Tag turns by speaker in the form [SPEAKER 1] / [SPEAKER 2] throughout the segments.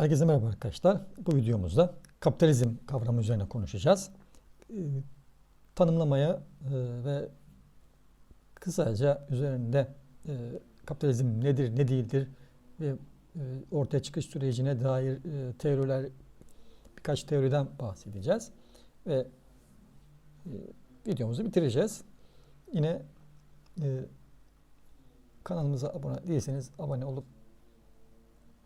[SPEAKER 1] Herkese merhaba arkadaşlar. Bu videomuzda kapitalizm kavramı üzerine konuşacağız. Ee, tanımlamaya e, ve kısaca üzerinde e, kapitalizm nedir, ne değildir ve e, ortaya çıkış sürecine dair teoriler, birkaç teoriden bahsedeceğiz. Ve videomuzu bitireceğiz. Yine kanalımıza abone değilseniz abone olup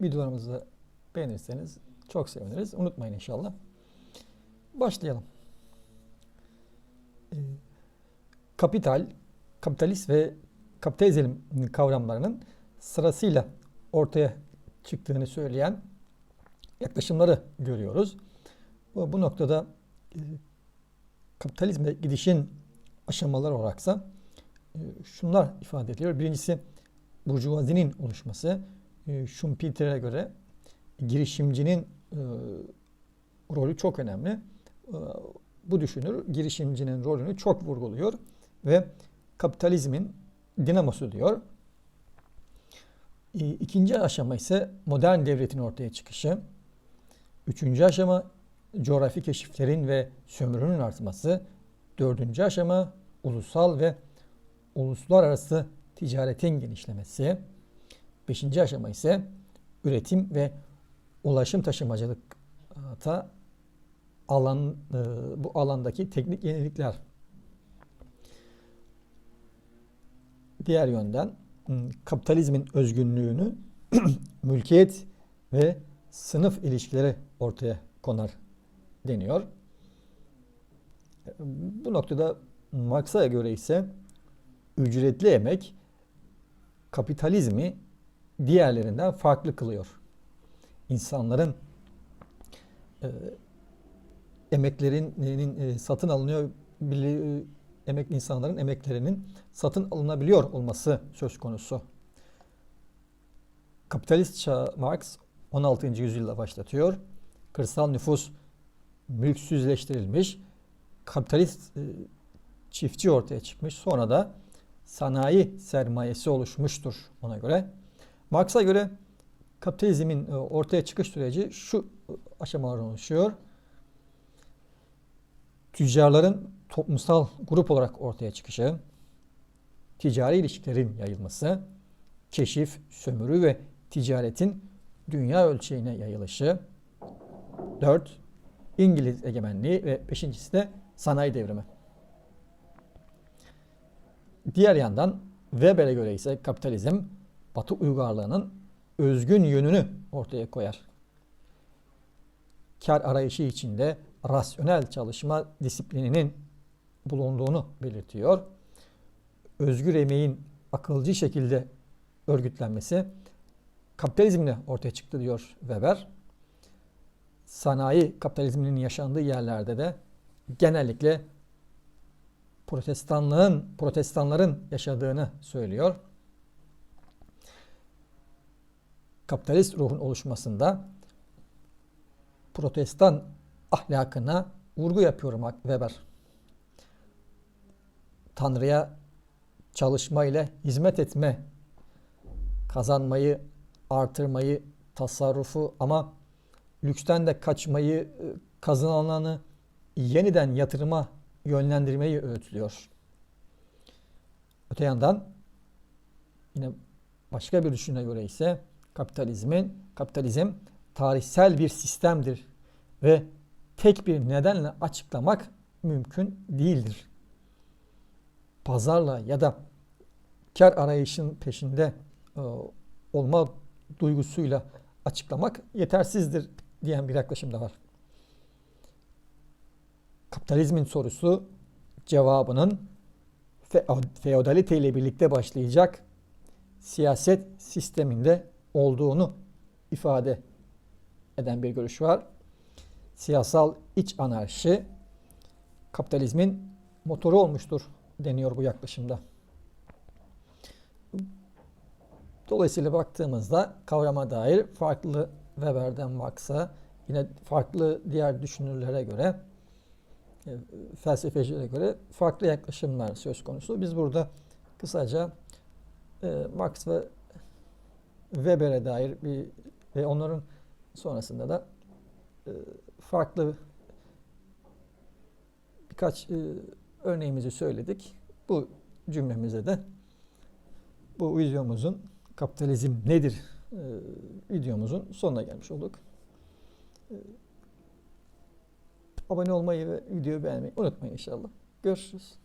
[SPEAKER 1] videolarımızı beğenirseniz çok seviniriz. Unutmayın inşallah. Başlayalım. Ee, kapital, kapitalist ve kapitalizm kavramlarının sırasıyla ortaya çıktığını söyleyen yaklaşımları görüyoruz. Bu, bu noktada e, kapitalizme gidişin aşamaları olaraksa e, şunlar ifade ediliyor. Birincisi burjuvazinin oluşması. E, Schumpeter'e göre girişimcinin e, rolü çok önemli. E, bu düşünür girişimcinin rolünü çok vurguluyor ve kapitalizmin dinamosu diyor. E, ikinci aşama ise modern devletin ortaya çıkışı. Üçüncü aşama coğrafi keşiflerin ve sömürünün artması. Dördüncü aşama ulusal ve uluslararası ticaretin genişlemesi. Beşinci aşama ise üretim ve ulaşım taşımacılıkta alan e, bu alandaki teknik yenilikler. Diğer yönden kapitalizmin özgünlüğünü mülkiyet ve sınıf ilişkileri ortaya konar deniyor. Bu noktada Marx'a göre ise ücretli emek kapitalizmi diğerlerinden farklı kılıyor. İnsanların e, emeklerinin e, satın alınıyor bili, e, emekli insanların emeklerinin satın alınabiliyor olması söz konusu. Kapitalist çağ Marx 16. yüzyılda başlatıyor. Kırsal nüfus mülksüzleştirilmiş. Kapitalist e, çiftçi ortaya çıkmış. Sonra da sanayi sermayesi oluşmuştur ona göre. Marx'a göre kapitalizmin e, ortaya çıkış süreci şu aşamalardan oluşuyor. Tüccarların toplumsal grup olarak ortaya çıkışı, ticari ilişkilerin yayılması, keşif, sömürü ve ticaretin dünya ölçeğine yayılışı, 4. İngiliz egemenliği ve beşincisi de sanayi devrimi. Diğer yandan Weber'e göre ise kapitalizm Batı uygarlığının özgün yönünü ortaya koyar. Kar arayışı içinde rasyonel çalışma disiplininin bulunduğunu belirtiyor. Özgür emeğin akılcı şekilde örgütlenmesi kapitalizmle ortaya çıktı diyor Weber. Sanayi kapitalizminin yaşandığı yerlerde de genellikle protestanlığın, protestanların yaşadığını söylüyor. Kapitalist ruhun oluşmasında protestan ahlakına vurgu yapıyorum Weber. Tanrı'ya çalışma ile hizmet etme, kazanmayı, artırmayı, tasarrufu ama lüksten de kaçmayı, kazanılanı yeniden yatırıma yönlendirmeyi öğütlüyor. Öte yandan yine başka bir düşüne göre ise kapitalizmin kapitalizm tarihsel bir sistemdir ve tek bir nedenle açıklamak mümkün değildir. Pazarla ya da kar arayışın peşinde e, olma duygusuyla açıklamak yetersizdir diyen bir yaklaşım da var. Kapitalizmin sorusu cevabının feodalite ile birlikte başlayacak siyaset sisteminde olduğunu ifade eden bir görüş var. Siyasal iç anarşi kapitalizmin motoru olmuştur deniyor bu yaklaşımda. Dolayısıyla baktığımızda kavrama dair farklı Weber'den Marx'a yine farklı diğer düşünürlere göre e, felsefecilere göre farklı yaklaşımlar söz konusu. Biz burada kısaca e, Marx ve Weber'e dair bir ve onların sonrasında da e, farklı birkaç e, örneğimizi söyledik. Bu cümlemize de bu videomuzun kapitalizm nedir e, videomuzun sonuna gelmiş olduk. E, abone olmayı ve videoyu beğenmeyi unutmayın inşallah. Görüşürüz.